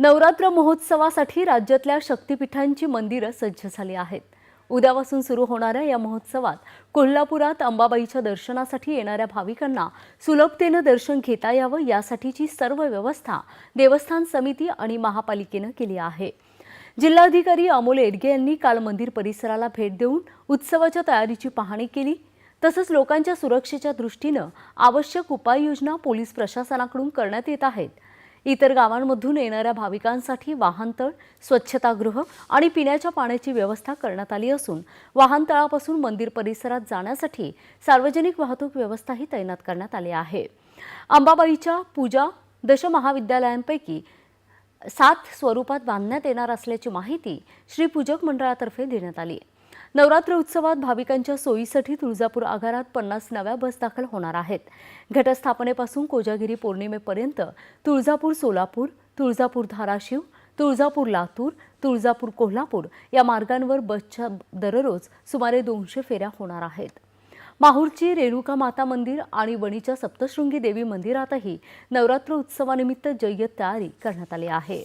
नवरात्र महोत्सवासाठी राज्यातल्या शक्तिपीठांची मंदिरं सज्ज झाली आहेत. उद्यापासून सुरू होणाऱ्या या महोत्सवात कोल्हापुरात अंबाबाईच्या दर्शनासाठी येणाऱ्या भाविकांना सुलभतेनं दर्शन घेता यावं यासाठीची सर्व व्यवस्था देवस्थान समिती आणि महापालिकेनं केली आहे. जिल्हाधिकारी अमोल एडगे यांनी काल मंदिर परिसराला भेट देऊन उत्सवाच्या तयारीची पाहणी केली. तसंच लोकांच्या सुरक्षेच्या दृष्टीनं आवश्यक उपाययोजना पोलीस प्रशासनाकडून करण्यात येत आहेत. इतर गावांमधून येणाऱ्या भाविकांसाठी वाहनतळ स्वच्छतागृह आणि पिण्याच्या पाण्याची व्यवस्था करण्यात आली असून वाहनतळापासून मंदिर परिसरात जाण्यासाठी सार्वजनिक वाहतूक व्यवस्थाही तैनात करण्यात आली आहे. अंबाबाईच्या पूजा दशमहाविद्यालयांपैकी सात स्वरूपात बांधण्यात येणार असल्याची माहिती श्री पूजक मंडळातर्फे देण्यात आली. नवरात्र उत्सवात भाविकांच्या सोयीसाठी तुळजापूर आगारात पन्नास नव्या बस दाखल होणार आहेत. घटस्थापनेपासून कोजागिरी पौर्णिमेपर्यंत तुळजापूर सोलापूर तुळजापूर धाराशिव तुळजापूर लातूर तुळजापूर कोल्हापूर या मार्गांवर बसच्या दररोज सुमारे दोनशे फेऱ्या होणार आहेत. माहूरची रेणुका माता मंदिर आणि वणीच्या सप्तशृंगी देवी मंदिरातही नवरात्र उत्सवानिमित्त जय्यत तयारी करण्यात आली आहे.